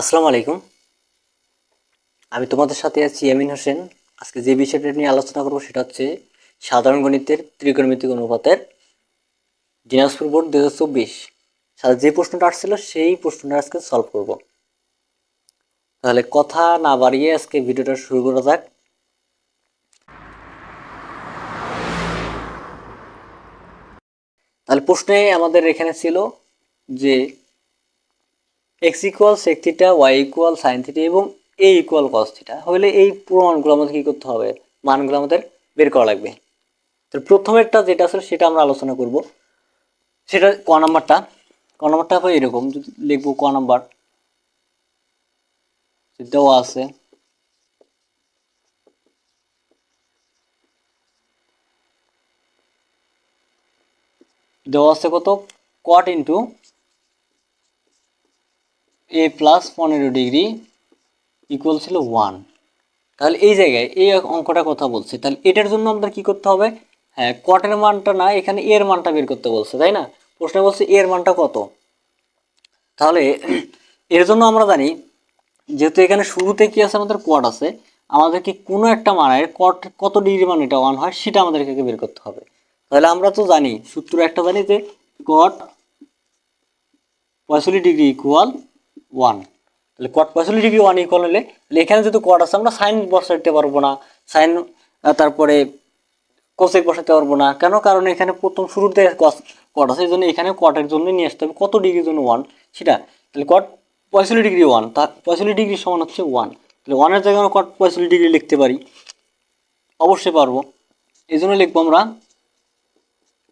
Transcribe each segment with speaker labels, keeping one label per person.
Speaker 1: আসসালামু আলাইকুম। আমি তোমাদের সাথে আছি ইয়ামিন হোসেন। আজকে যে বিষয়টা নিয়ে আলোচনা করব সেটা হচ্ছে সাধারণ গণিতের ত্রিকোণমিতিক অনুপাতের দিনাজপুর বোর্ড দু হাজার চব্বিশ। সাথে যে প্রশ্নটা আসছিল সেই প্রশ্নটা আজকে সলভ করব। তাহলে কথা না বাড়িয়ে আজকে ভিডিওটা শুরু করা যাক। তাহলে প্রশ্নে আমাদের এখানে ছিল যে x equal sec theta y equal sine theta এবং এ ইকুয়াল কস থিটা হলে এই প্রমাণগুলো আমাদের কী করতে হবে? মানগুলো আমাদের বের করা লাগবে। তো প্রথমেরটা যেটা আসলে সেটা আমরা আলোচনা করব। সেটা ক নাম্বারটা। ক নাম্বারটা হবে এরকম। যদি লিখব ক নাম্বার। দেওয়া আছে। দেওয়া আছে কত? কট ইন্টু এ প্লাস পনেরো ডিগ্রি ইকুয়াল ছিল ওয়ান তাহলে এই জায়গায়, এই অঙ্কটা কথা বলছে। তাহলে এটার জন্য আমাদের কি করতে হবে? হ্যাঁ কটের মানটা না, এখানে এর মানটা বের করতে বলছে, তাই না? প্রশ্নে বলছে এর মানটা কত? তাহলে এর জন্য আমরা জানি, যেহেতু এখানে শুরুতে কি আছে? আমাদের কট আছে। আমাদেরকে কোনো একটা মানের কট কত ডিগ্রি মান এটা ওয়ান হয়, সেটা আমাদেরকে বের করতে হবে। তাহলে আমরা তো জানি, সূত্র একটা জানি যে কট পঁয়ষট্টি ডিগ্রি ইকুয়াল ওয়ান তাহলে কট পঁয়ষট্টি ডিগ্রি ওয়ান ইকুয়াল হলে, তাহলে এখানে যেহেতু কট আছে, আমরা সাইন বসাতে পারব না। সাইন তারপরে কোসেক বসাতে পারব না। কেন? কারণ এখানে প্রথম শুরুতে কস কট আছে এই জন্য এখানে কটের জন্য নিয়ে আসতে হবে। কত ডিগ্রির জন্য ওয়ান সেটা, তাহলে কট পঁয়ষট্টি ডিগ্রি ওয়ান তার পঁয়ষট্টি ডিগ্রি সমান হচ্ছে ওয়ান তাহলে ওয়ানের জায়গায় আমরা কট পঁয়ষট্টি ডিগ্রি লিখতে পারি। অবশ্যই পারব। এই জন্য লিখব আমরা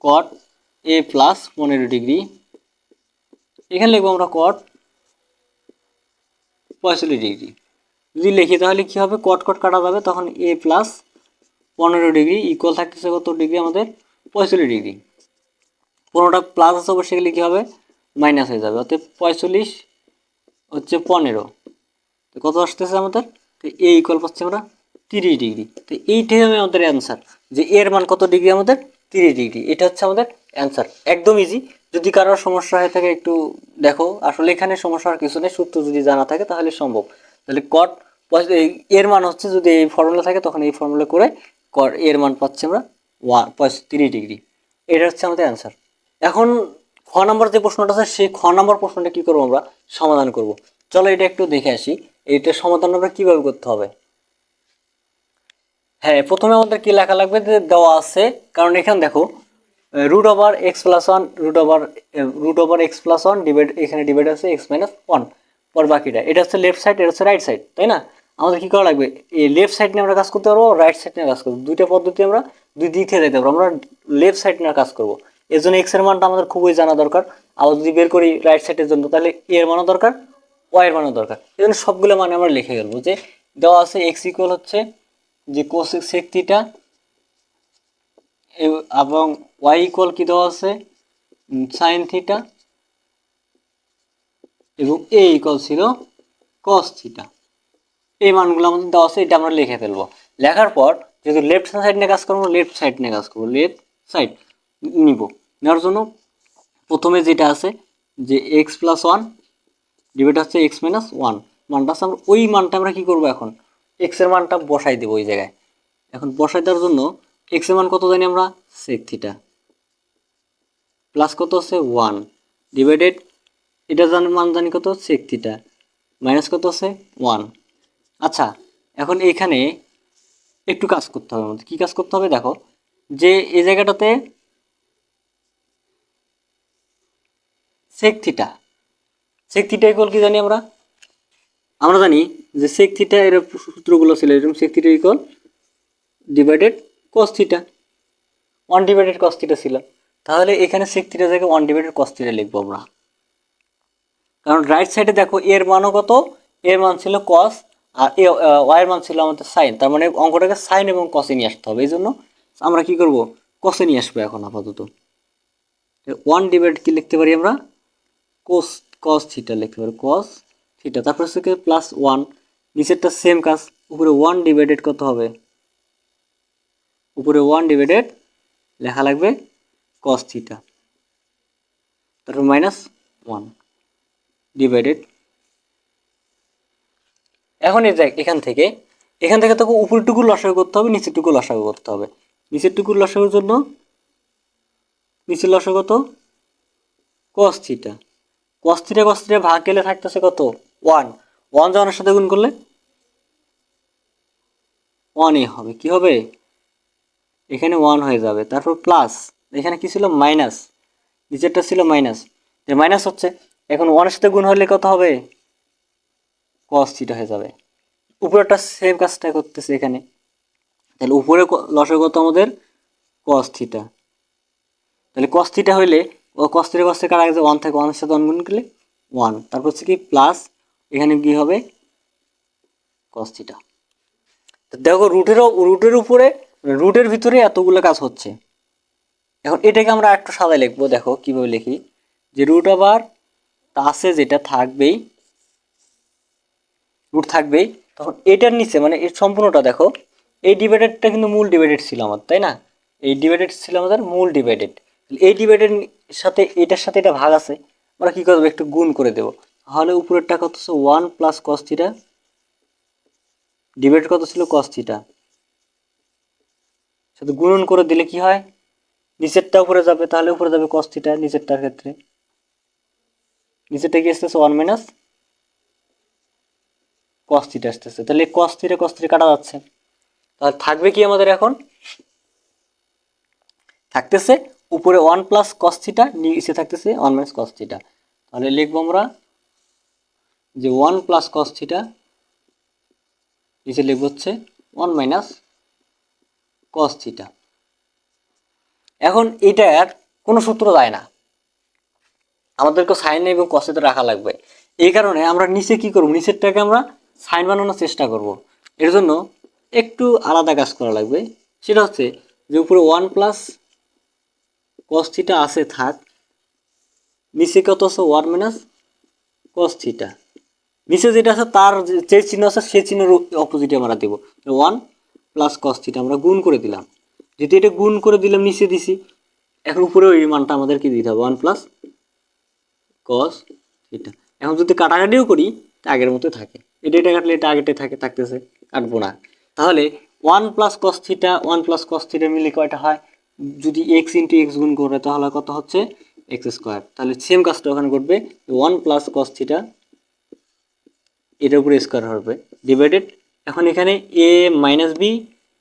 Speaker 1: কট এ প্লাস পনেরো ডিগ্রি এখানে লিখব আমরা কট পঁয়ষট্টি ডিগ্রি। যদি লিখি তাহলে কী হবে? কট কট যাবে, তখন এ প্লাস পনেরো ডিগ্রি ইকুয়াল থাকতেছে কত ডিগ্রি? আমাদের পঁয়ষট্টি ডিগ্রি। পনেরোটা প্লাস আছে অবশ্যই গেলে কী হবে মাইনাস হয়ে যাবে। অর্থাৎ পঁয়তাল্লিশ হচ্ছে পনেরো। তো কত আসতেছে আমাদের? তো এ ইকুয়াল পাচ্ছি আমরা তিরিশ ডিগ্রি। তো এইটাই হবে আমাদের অ্যান্সার যে এর মান কত ডিগ্রি? আমাদের তিরিশ ডিগ্রি। এটা হচ্ছে আমাদের অ্যান্সার একদম ইজি যদি কারোর সমস্যা হয়ে থাকে একটু দেখো। আসলে এখানে সমস্যার কিছু নেই, সূত্র যদি জানা থাকে তাহলে সম্ভব। তাহলে কট এর মান হচ্ছে যদি এই ফর্মুলা থাকে তখন এই ফর্মুলা করে কট এর মান পাচ্ছি আমরা ওয়ান তিরিশ ডিগ্রি এটা হচ্ছে আমাদের অ্যান্সার এখন খ নম্বর যে প্রশ্নটা আছে, সেই খ নম্বর প্রশ্নটা কী করব আমরা? সমাধান করব। চলো এটা একটু দেখে আসি। এটা সমাধান আমরা কীভাবে করতে হবে? হ্যাঁ প্রথমে আমাদের কি লেখা লাগবে যে দেওয়া আছে? কারণ এখানে দেখো root over x plus one root over root over x plus one divide এখানে ডিভাইড আছে এক্স মাইনাস ওয়ান পর বাকিটা। এটা হচ্ছে লেফট সাইড এটা হচ্ছে রাইট সাইড তাই না? আমাদের কী করা লাগবে? এই লেফট সাইড নিয়ে আমরা কাজ করতে পারব রাইট সাইড নিয়ে কাজ করব। দুইটা পদ্ধতি আমরা দুই দিক থেকে যেতে পারব। আমরা লেফট সাইড নিয়ে কাজ করব। এর জন্য এক্সের মানটা আমাদের খুবই জানা দরকার। আবার যদি বের করি রাইট সাইডের জন্য, তাহলে এর মানও দরকার ওয়াই এর মানও দরকার। এই জন্য সবগুলো মানে আমরা লিখে গেলবো যে দেওয়া আছে এক্স ইকুয়াল হচ্ছে যে কোসেক সেক থিটা এবং ওয়াই ইকুয়াল কি দেওয়া আছে? সাইন থিটা এবং এ ইকুয়াল ছিল কস থিটা এই মানগুলো আমাদের দেওয়া আছে, এটা আমরা লিখে ফেলব। লেখার পর যেহেতু লেফট সাইড নিয়ে কাজ করব লেফট সাইড নিয়ে কাজ করব লেফট সাইড নিব। নেওয়ার জন্য প্রথমে যেটা আছে, যে এক্স প্লাস ওয়ান ডিভাইড হচ্ছে এক্স মাইনাস ওয়ান মানটা আছে আমরা ওই মানটা আমরা কী করব এখন? এক্সের মানটা বসাই দেবো ওই জায়গায়। এখন বসাই দেওয়ার জন্য এক্সের মান কত জানি আমরা? সেক থিটা প্লাস কত আছে? ওয়ান ডিভাইডেড এটা জানি মান জানি কত? সেক থিটা মাইনাস কত আছে? ওয়ান আচ্ছা এখন এখানে একটু কাজ করতে হবে আমাদের। কী কাজ করতে হবে? দেখো, যে এই জায়গাটাতে sec theta sec theta equal কি জানি আমরা? আমরা জানি যে সেক থিটা এর সূত্রগুলো ছিল, এরকম sec theta equal divided cos theta one divided cos theta ছিল। তাহলে এখানে সেক থিটা জায়গায় ওয়ান ডিভাইডেড কস থিটা লিখব আমরা। কারণ রাইট সাইডে দেখো এর মানও কত? এর মান ছিল কস আর এ ওয়াইয়ের মান ছিল আমাদের সাইন তার মানে অঙ্কটাকে সাইন এবং কসে নিয়ে আসতে হবে। এই জন্য আমরা কি করব? কসে নিয়ে আসব এখন আপাতত। ওয়ান ডিভাইড কি লিখতে পারি আমরা? কোস কস থিটা লিখতে পারি। কস থিটা তারপর হচ্ছে প্লাস ওয়ান নিচেরটা সেম কাজ। উপরে ওয়ান ডিভাইডেড কত হবে? উপরে ওয়ান ডিভাইডেড লেখা লাগবে কস থিটা তারপর মাইনাস ওয়ান ডিভাইডেড এখন এই দেখ, এখান থেকে এখান থেকে তোকে উপরেরটুকু লসাগু করতে হবে, নিচেরটুকু লসাগু করতে হবে। নিচেরটুকু লসাগুর জন্য, নিচের লসাগু কত? Cos theta cos theta cos theta ভাগ গেলে থাকতেছে কত? ওয়ান ওয়ান যখনের সাথে গুণ করলে ওয়ানই হবে। কি হবে? এখানে ওয়ান হয়ে যাবে। তারপর প্লাস এখানে কি ছিল? মাইনাস নিচেরটা ছিল মাইনাস মাইনাস হচ্ছে, এখন ওয়ানের সাথে গুণ হলে কত হবে? কস থিটা হয়ে যাবে। উপরেরটা সেম কাজটা করতেছে এখানে। তাহলে উপরে লসে কত আমাদের? কস থিটা তাহলে কস থিটা হইলে, ও কস থিটা কস থেকে আগে ওয়ান থেকে ওয়ানের সাথে ওয়ান করলে? ওয়ান তারপর হচ্ছে কি? প্লাস এখানে কি হবে? কস থিটা তো দেখো রুটেরও রুটের উপরে রুটের ভিতরে এতগুলো কাজ হচ্ছে। এখন এটাকে আমরা একটু সাদা লিখব, দেখো কীভাবে লিখি। যে রুট আবার আছে যেটা থাকবেই রুট থাকবেই। তখন এটার নিচে মানে এর সম্পূর্ণটা দেখো, এই ডিভাইডেডটা কিন্তু মূল ডিভাইডেড ছিল আমার, তাই না? এই ডিভাইডেড ছিল আমাদের মূল ডিভাইডেড এই ডিভাইডেড সাথে এটার সাথে এটা ভাগ আছে, আমরা কী করব? একটু গুণ করে দেবো। তাহলে উপরেরটা কত হচ্ছে one plus cos theta divide কত ছিল? কস শুধু গুণন করে দিলে কি হয়? নিচেরটা উপরে যাবে, তাহলে উপরে যাবে কস্তিটা নিচেরটার ক্ষেত্রে। নিচেরটা কি আসতেছে? ওয়ান মাইনাস কস থিটা আসতেছে। তাহলে কস থিটা কস কাটা যাচ্ছে। তাহলে থাকবে কি আমাদের এখন? থাকতেছে উপরে ওয়ান প্লাস কস থিটা নিচে থাকতেছে ওয়ান মাইনাস কস থিটা তাহলে লিখব আমরা যে ওয়ান প্লাস কস থিটা নিচে লিখব হচ্ছে ওয়ান মাইনাস কস থিটা এখন এটার কোনো সূত্র যায় না। আমাদেরকে সাইন এবং কসেতে রাখা লাগবে। এই কারণে আমরা নিচে কি করব? নিচেরটাকে আমরা সাইন বানানোর চেষ্টা করব। এর জন্য একটু আলাদা কাজ করা লাগবে। সেটা হচ্ছে যে উপরে ওয়ান প্লাস কস থিটা আছে থাক, নিচে কত আছে? ওয়ান মাইনাস কস থিটা নিচে যেটা আছে তার যে চিহ্ন আছে সেই চিহ্নের অপোজিটে আমরা দেবো। ওয়ান প্লাস কস থিটা আমরা গুণ করে দিলাম। যেহেতু এটা গুণ করে দিলাম, নিচে দিছি। এখন উপরে ওই মানটা আমাদেরকে দিতে হবে ওয়ান প্লাস কস থিটা এখন যদি কাটাকাটিও করি আগের মতো থাকে। এটা এটা কাটলে এটা আগেটাই থাকে, থাকতেছে, কাটবো না। তাহলে one plus cos theta one plus cos theta মিলে কয়টা হয়? যদি এক্স ইন্টু এক্স গুণ করে, তাহলে কত হচ্ছে? এক্স স্কোয়ার তাহলে সেম কাজটা ওখানে ঘটবে ওয়ান প্লাস কস থিটা এটার উপরে স্কোয়ার হবে ডিভাইডেড এখন এখানে a minus b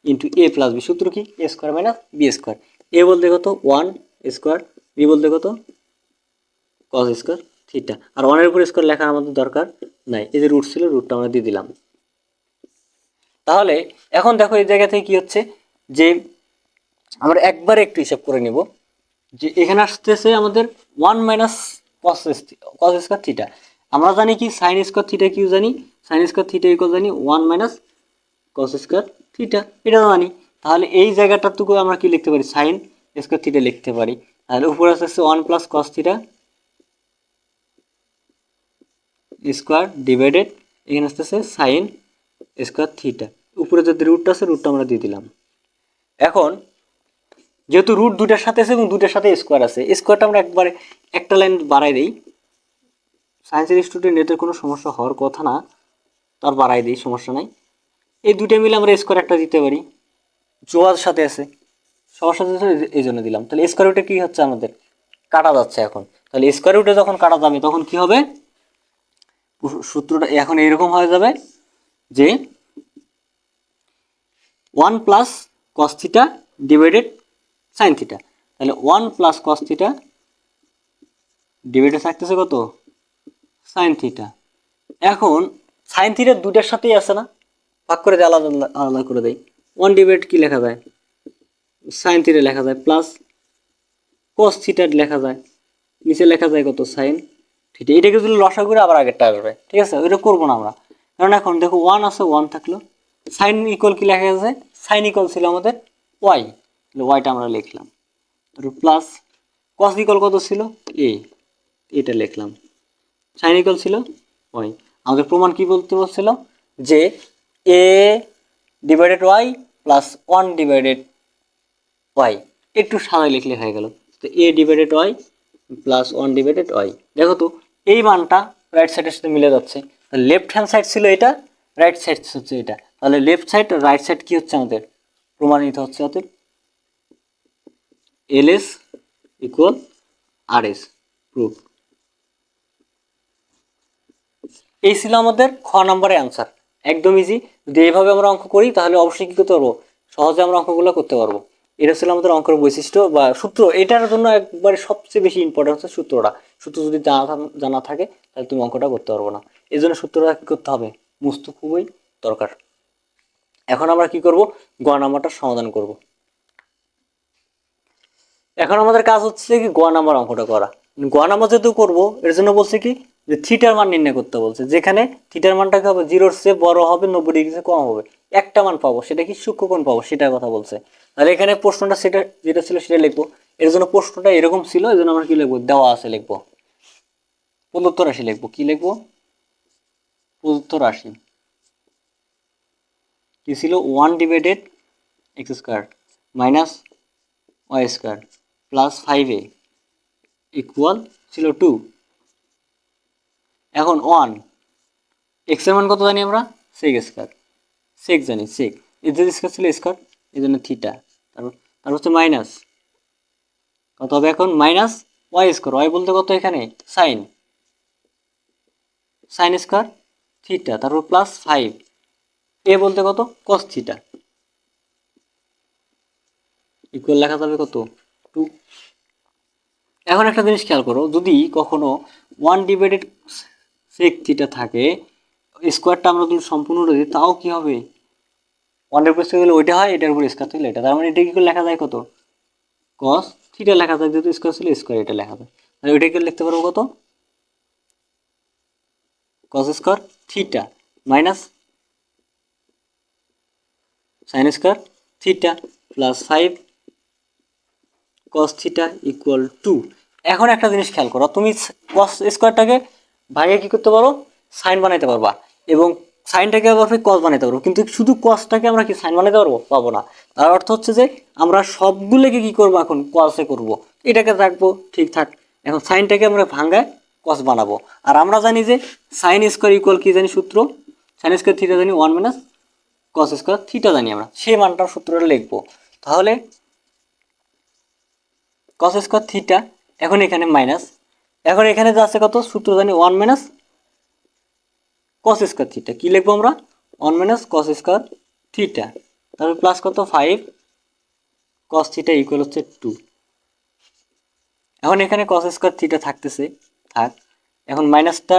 Speaker 1: into a plus b সূত্র কি? A square minus b square a বলতে কত? ওয়ান স্কোয়ার বি বলতে কত? কস স্কোয়ার থিটা আর ওয়ানের উপর স্কোয়ার লেখা আমাদের দরকার নাই। এই যে রুট ছিল রুটটা আমরা দিয়ে দিলাম। তাহলে এখন দেখো এই জায়গা থেকে কি হচ্ছে? যে আমরা একবারে একটু হিসাব করে নিব। যে এখানে আসতেছে আমাদের one minus cos cos square theta আমরা জানি কি সাইন স্কোয়ার থিটা কিউ জানি? সাইন স্কোয়ার থিটা ইকুয়াল জানি one minus cos square theta এটা জানি। তাহলে এই জায়গাটাটুকু আমরা কি লিখতে পারি? সাইন স্কোয়ার থিটা লিখতে পারি। তাহলে উপরে আসতেছে one plus cos theta square divided এখানে আসতেছে সাইন স্কোয়ার থিটা উপরে যদি রুটটা আছে রুটটা আমরা দিয়ে দিলাম। এখন, যেহেতু রুট দুটার সাথে আছে এবং দুটার সাথে স্কোয়ার আছে স্কোয়ারটা আমরা একবারে একটা লাইন বাড়াই দিই। সায়েন্সের স্টুডেন্ট এদের কোনো সমস্যা হওয়ার কথা না, তার বাড়াই দিই, সমস্যা নাই। এই দুটো মিলে আমরা স্কোয়ার একটা দিতে পারি। জোয়ার সাথে আছে। সবার সাথে এই জন্য দিলাম। তাহলে স্কোয়ার রুটে কী হচ্ছে আমাদের? কাটা যাচ্ছে এখন। তাহলে স্কোয়ার রুটে যখন কাটা যাবে, তখন কি হবে? সূত্রটা এখন এরকম হয়ে যাবে যে one plus cos theta divided sine theta তাহলে one plus cos theta divided থাকতেছে কত? সাইন থিটা এখন সাইন থিটা দুটার সাথেই আছে না? ভাগ করে আলাদা আলাদা করে দেয় ওয়ান ডিভাইড কি লেখা যায়? সাইন থিটা লেখা যায় প্লাস কস থিটা লেখা যায়। নিচে লেখা যায় কত? সাইন থিটা এটাকে যদি লসা করে আবার আগেরটা আসবে। ঠিক আছে? ওইটা করব না আমরা। কারণ এখন দেখো ওয়ান আছে ওয়ান থাকল। সাইন ইকুয়াল কি লেখা আছে সাইন ইকুয়াল ছিল আমাদের ওয়াই তাহলে ওয়াইটা আমরা লিখলাম। প্লাস কস ইকুয়াল কত ছিল? এ এটা লিখলাম। সাইন ইকুয়াল ছিল? ওয়াই আমাদের প্রমাণ কি বলতে বলছিল? যে a divided y plus one divided y একটু সাদায় লিখলে হয়ে গেল। তো a divided y plus one divided y দেখো তো, এই মানটা রাইট সাইডের সাথে মিলে যাচ্ছে। লেফট হ্যান্ড সাইড ছিল এটা রাইট সাইড হচ্ছে এটা। তাহলে লেফট সাইড রাইট সাইড কি হচ্ছে আমাদের? প্রমাণিত হচ্ছে অতএব L S equal R S proof এই ছিল আমাদের খ নম্বরের অ্যান্সার একদম ইজি যদি এইভাবে আমরা অঙ্ক করি, তাহলে অবশ্যই কী করতে পারব? সহজে আমরা অঙ্কগুলো করতে পারব। এটা ছিল আমাদের অঙ্কের বৈশিষ্ট্য বা সূত্র। এটার জন্য একবারে সবচেয়ে বেশি ইম্পর্টেন্ট হচ্ছে সূত্রটা। সূত্র যদি জানা জানা থাকে, তাহলে তুমি অঙ্কটা করতে পারব না। এই জন্য সূত্রটা কী করতে হবে? মুস্ত খুবই দরকার। এখন আমরা কি করব? গ নাম্বারটার সমাধান করব। এখন আমাদের কাজ হচ্ছে কি গ নাম্বার অঙ্কটা করা। গ নাম্বার যেহেতু করব, এর জন্য বলছে কি যে থিটার মান নির্ণয় করতে বলছে, যেখানে থিটার মানটা হবে জিরোর চেয়ে বড় হবে, নব্বই ডিগ্রি চেয়ে কম হবে, একটা মান পাবো, সেটা কি সূক্ষ্মকোণ পাবো, সেটার কথা বলছে। তাহলে এখানে প্রশ্নটা সেটা যেটা ছিল সেটা লিখব। এর জন্য প্রশ্নটা এরকম ছিল এই জন্য আমরা কি লিখব? দেওয়া আছে লিখব। প্রদত্ত রাশি লিখব। কি লিখব? প্রদত্ত রাশি। কি ছিল? One divided x square minus y square plus five a equal ছিল টু। এখন ওয়ান এক্সের মান কত জানি আমরা? সেক স্কোয়ার সেক জানি সেক এদের স্কোয়ার ছিল স্কোয়ার এই জন্য থিটা তারপর তারপর হচ্ছে মাইনাস কত হবে এখন? মাইনাস ওয়াই স্কোয়ার ওয়াই বলতে কত এখানে? সাইন সাইন স্কোয়ার থিটা তারপর প্লাস ফাইভ এ বলতে কত? কস থিটা ইকুয়াল লেখা যাবে কত? টু এখন একটা জিনিস খেয়াল করো, যদি কখনো ওয়ান ডিভাইডেড সেক থিটা থাকে স্কোয়ারটা আমরা যদি সম্পূর্ণ দিই তাও কি হবে? ওয়ানের উপর গেলে ওইটা হয়, এটার উপর স্কোয়ার থাকলে এটা। তার মানে এটা কি করে লেখা যায় কত? কস থিটা লেখা যায়, যেহেতু স্কোয়ার ছিল স্কোয়ার এটা লেখা যায়। তাহলে ওইটা কি লিখতে পারব কত? Cos square theta minus sine square theta plus five cos theta equal two এখন একটা জিনিস খেয়াল করো, তুমি কস স্কোয়ারটাকে ভাগে কি করতে পারো? সাইন বানাইতে পারবা। এবং সাইনটাকে আবার কস বানাইতে পারব। কিন্তু শুধু কসটাকে আমরা কি সাইন বানাইতে পারব? পাবো না। তার অর্থ হচ্ছে যে আমরা সবগুলোকে কি করব এখন? কসে করব। এটাকে রাখব ঠিকঠাক এখন সাইনটাকে আমরা ভাঙ্গায় কস বানাবো। আর আমরা জানি যে সাইন স্কোয়ার ইকুয়াল কি জানি সূত্র? সাইন স্কোয়ার থিটা জানি one minus cos square theta জানি আমরা। সেই মানটার সূত্রটা লিখব। তাহলে কস স্কোয়ার থিটা এখন এখানে মাইনাস এখন এখানে যা আছে কত? সূত্র জানি one minus cos square theta কী লিখব আমরা? One minus cos square theta তারপর প্লাস কত? ফাইভ কস থিটা ইকুয়াল হচ্ছে টু এখন এখানে কস স্কোয়ার থিটা থাকতেছে। থাক। এখন মাইনাসটা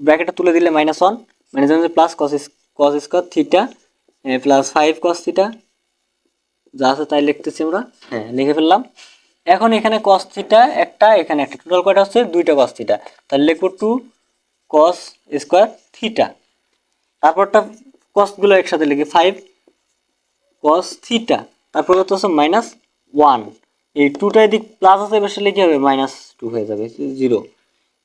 Speaker 1: ব্র্যাকেটটা তুলে দিলে minus one minus one plus cos cos square theta plus five cos theta যা আছে তাই লিখতেছি আমরা। হ্যাঁ লিখে ফেললাম। এখন এখানে কস থিটা একটা, এখানে একটা। টোটাল কয়টা হচ্ছে? দুইটা কস থিটা তাহলে লিখব টু কস স্কোয়ার থিটা তারপরটা কসগুলো একসাথে লিখি। ফাইভ কস থিটা তারপর হচ্ছে হচ্ছে? মাইনাস ওয়ান এই টুটা এদিক প্লাস আছে বেশি লিখে হবে মাইনাস টু হয়ে যাবে জিরো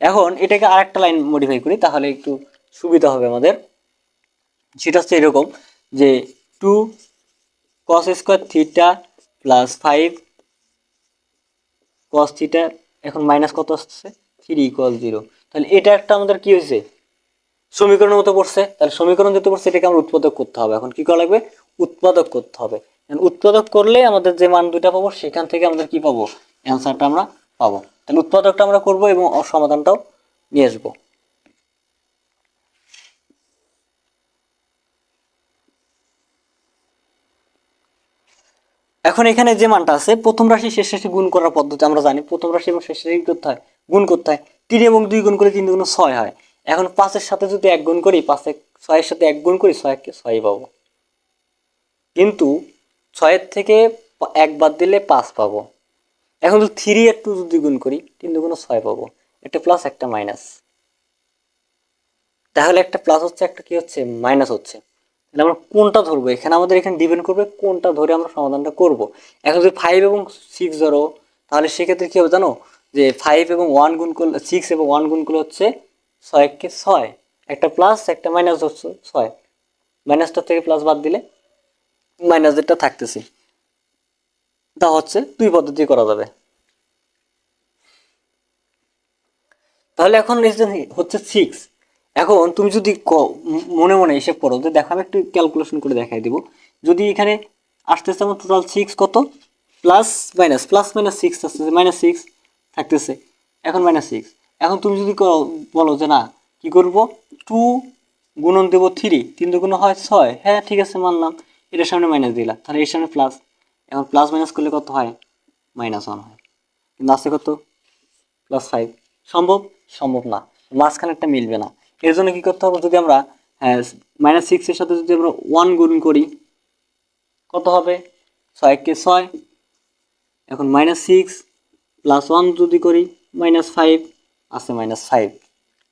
Speaker 1: এখন এটাকে আরেকটা লাইন মডিফাই করি, তাহলে একটু সুবিধা হবে আমাদের। সেটা হচ্ছে এরকম যে two cos square theta plus five cos theta এখন মাইনাস কত আসছে থ্রি ইকুয়াল জিরো তাহলে এটা একটা আমাদের কি হয়েছে? সমীকরণের মতো পড়ছে তাহলে সমীকরণ যেতে পড়ছে এটাকে আমরা উৎপাদক করতে হবে। এখন কি করা লাগবে? উৎপাদক করতে হবে। উৎপাদক করলে আমাদের যে মান দুইটা পাবো, সেখান থেকে আমাদের কি পাবো? অ্যান্সারটা আমরা পাবো। তাহলে উৎপাদকটা আমরা করব এবং সমাধানটাও নিয়ে আসব। এখন এখানে যে মানটা আছে, প্রথম রাশি শেষ রাশি গুণ করার পদ্ধতি আমরা জানি। প্রথম রাশি এবং শেষ রাশি করতে হয়, গুণ করতে হয়। তিন এবং দুই গুণ করে তিন দুগুণ ছয় হয়। এখন পাঁচের সাথে যদি এক গুণ করি, পাঁচে ছয়ের সাথে এক গুণ করি ছয়কে ছয় পাবো। কিন্তু ছয়ের থেকে এক বাদ দিলে পাঁচ পাবো। এখন যদি থ্রি আর টু যদি গুণ করি, তিন দুগুণ ছয় পাবো। একটা প্লাস একটা মাইনাস তাহলে একটা প্লাস হচ্ছে, একটা কি হচ্ছে? মাইনাস হচ্ছে। তাহলে আমরা কোনটা ধরবো? এখানে আমাদের এখানে ডিপেন্ড করবে, কোনটা ধরে আমরা সমাধানটা করব? এখন যদি ফাইভ এবং সিক্স ধরো, তাহলে সেক্ষেত্রে কী হবে জানো? যে ফাইভ এবং ওয়ান গুণ করলে সিক্স এবং ওয়ান গুণ করলে হচ্ছে ছয়কে ছয়। একটা প্লাস একটা মাইনাস হচ্ছে ছয়। মাইনাসটা থেকে প্লাস বাদ দিলে মাইনাস যেটা থাকতেছে। তা হচ্ছে দুই পদ্ধতি করা যাবে। তাহলে এখন হচ্ছে সিক্স এখন তুমি যদি ক- মনে মনে হিসেব করো যে দেখো আমি একটু ক্যালকুলেশন করে দেখাই দিব। যদি এখানে আসতেছে আমার টোটাল সিক্স কত? Plus minus plus minus six আসতেছে মাইনাস সিক্স থাকতেছে। এখন মাইনাস সিক্স এখন তুমি যদি বলো যে না, কি করব? টু গুণন দেবো থ্রি তিন দুগুণ হয় ছয়। হ্যাঁ ঠিক আছে, মানলাম। এটার সামনে মাইনাস দিলাম তাহলে এর সামনে প্লাস এখন প্লাস মাইনাস করলে কত হয়? মাইনাস ওয়ান হয়। কিন্তু আছে কত? প্লাস ফাইভ সম্ভব? সম্ভব না। মাঝখানেরটা মিলবে না। এর জন্য কী করতে হবে? যদি আমরা হ্যাঁ মাইনাস সিক্সের সাথে যদি আমরা ওয়ান গুণ করি, কত হবে? ছয় কে ছয়। এখন মাইনাস সিক্স প্লাস ওয়ান যদি করি মাইনাস ফাইভ আছে মাইনাস ফাইভ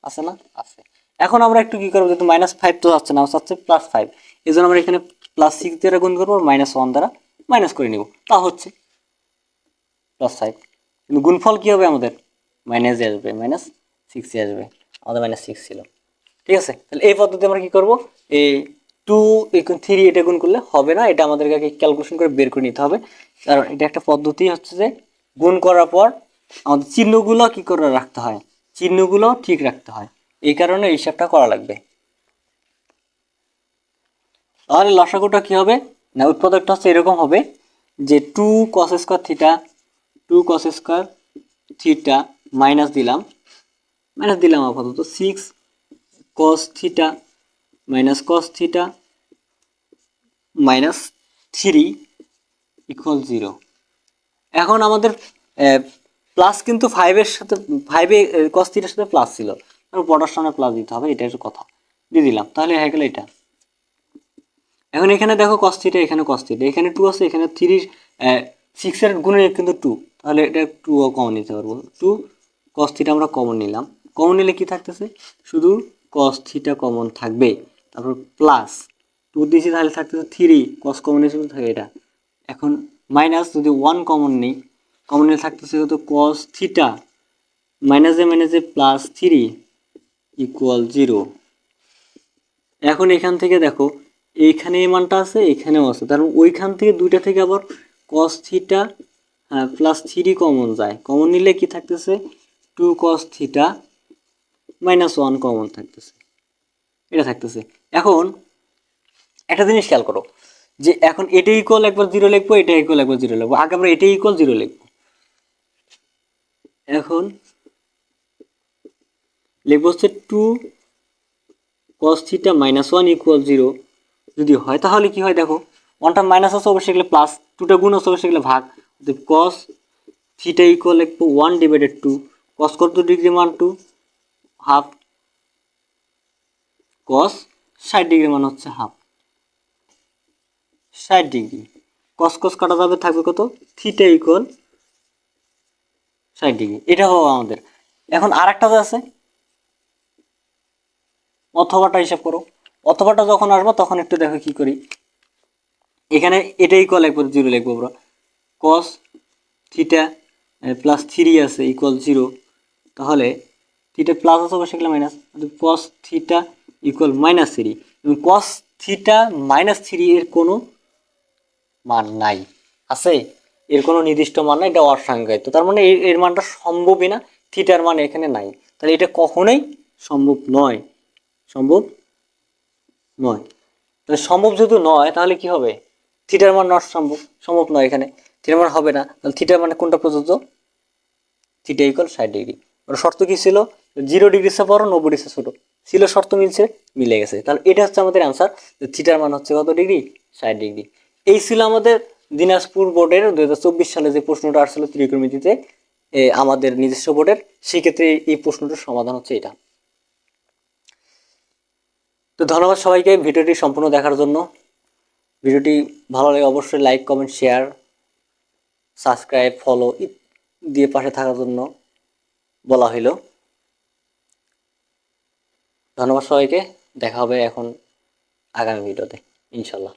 Speaker 1: আছে না? আছে। এখন আমরা একটু কী করব? যেহেতু মাইনাস ফাইভ তো আসছে না হচ্ছে প্লাস ফাইভ এই জন্য আমরা এখানে প্লাস সিক্স দ্বারা গুণ করব মাইনাস ওয়ান দ্বারা মাইনাস করে নিব। তা হচ্ছে প্লাস ফাইভ কিন্তু গুণফল কী হবে আমাদের? মাইনাস আসবে মাইনাস সিক্সে আসবে। আমাদের মাইনাস সিক্স ছিল। ঠিক আছে? তাহলে এই পদ্ধতি আমরা কী করব? এই টু থ্রি এটা গুণ করলে হবে না, এটা আমাদেরকে আগে ক্যালকুলেশন করে বের করে নিতে হবে। কারণ এটা একটা পদ্ধতি হচ্ছে যে, গুণ করার পর আমাদের চিহ্নগুলো কী করে রাখতে হয়? চিহ্নগুলো ঠিক রাখতে হয়। এই কারণে হিসাবটা করা লাগবে। তাহলে লসাগুটা কি হবে? না, উৎপাদকটা হচ্ছে এরকম হবে যে two cos square theta two cos square theta minus দিলাম। মাইনাস দিলাম আপাতত six cos theta minus cos theta minus three equal zero এখন আমাদের প্লাস কিন্তু ফাইভের সাথে ফাইভে কস থিটার সাথে প্লাস ছিল। বড়ার সামনে প্লাস দিতে হবে, এটা হচ্ছে কথা। দিয়ে দিলাম, তাহলে হয়ে গেল এটা। এখন এখানে দেখো কস থিটা এখানে কস থিটা এখানে টু আছে, এখানে থ্রি সিক্সের গুণে কিন্তু টু তাহলে এটা টুও কমন নিতে পারব। টু কস থিটা আমরা কমন নিলাম। কমন নিলে কি থাকতেছে? শুধু কস থিটা কমন থাকবে। তারপর প্লাস টু দিয়েছি তাহলে থাকতেছে থ্রি কস কমন হিসেবে থাকে এটা। এখন মাইনাস যদি ওয়ান কমন নেই কমন নিলে থাকতেছে কত কস থিটা মাইনাসে মাইনাসে প্লাস থ্রি ইকুয়াল জিরো এখন এখান থেকে দেখো, এইখানে এই মানটা আছে, এখানেও আছে। তার মানে ওইখান থেকে দুইটা থেকে আবার cos theta plus three common যায়। কমন নিলে কি থাকতেছে? Two cos theta minus one common থাকতেছে। এটা থাকতেছে। এখন একটা জিনিস খেয়াল করো যে এখন এটা ইকুয়াল একবার জিরো লিখব, এটা ইকুয়াল একবার জিরো লিখব। আগে আমরা এটা ইকুয়াল জিরো লিখব। এখন লিখব হচ্ছে two cos theta minus one equal zero যদি হয় তাহলে কি হয় দেখো ওয়ানটা মাইনাস আছে অবশ্যই গেলে প্লাস টুটা গুণ আছে অবশ্যই গেলে ভাগ। কস থিটা ইকুয়াল লিখব ওয়ান ডিভাইডেড টু কস কত ডিগ্রি মান টু হাফ কস ষাট ডিগ্রি মান হচ্ছে হাফ ষাট ডিগ্রি কস কস কাটা যাবে, থাকবে কত? থিটা ইকুয়াল ষাট ডিগ্রি এটা হবে আমাদের। এখন আর একটা আছে, অথবাটা হিসাব করো। অথবাটা যখন আসব, তখন একটু দেখো কি করি। এখানে এটা ইকুয়াল একবার জিরো লিখব আমরা। কস থিটা প্লাস থ্রি আছে ইকুয়াল জিরো তাহলে থিটা প্লাস আছে অবশ্যই গেলে minus cos theta equal minus three এবং কস থিটা মাইনাস থ্রি এর কোনো মান নাই, আছে? এর কোনো নির্দিষ্ট মান নাই, এটা অসংজ্ঞায়িত। তার মানে এর- মানটা সম্ভবই না, থিটার মান এখানে নাই। তাহলে এটা কখনোই সম্ভব নয়। সম্ভব নয়। তাহলে সম্ভব যেহেতু নয়, তাহলে কি হবে? থিটার মান নট সম্ভব সম্ভব নয় এখানে। থিটার মান হবে না। তাহলে থিটার মানে কোনটা প্রযোজ্য? থিটা ইকুয়াল ষাট ডিগ্রি শর্ত কি ছিল? জিরো ডিগ্রি সে বড়, নব্বই ডিগ্রি ছোটো। ছিল শর্ত মিলছে, মিলে গেছে। তাহলে এটা হচ্ছে আমাদের অ্যান্সার যে থিটার মান হচ্ছে কত ডিগ্রি? ষাট ডিগ্রি। এই ছিল আমাদের দিনাজপুর বোর্ডের দু হাজার চব্বিশ সালে যে প্রশ্নটা আসছিল ত্রিকোণমিতিতে আমাদের নিজস্ব বোর্ডের সেক্ষেত্রে এই প্রশ্নটার সমাধান হচ্ছে এটা। তো ধন্যবাদ সবাইকে ভিডিওটি সম্পূর্ণ দেখার জন্য। ভিডিওটি ভালো লাগে অবশ্যই like, comment, share, subscribe, follow দিয়ে পাশে থাকার জন্য বলা হইল। ধন্যবাদ সবাইকে। দেখা হবে এখন আগামী ভিডিওতে ইনশাল্লাহ।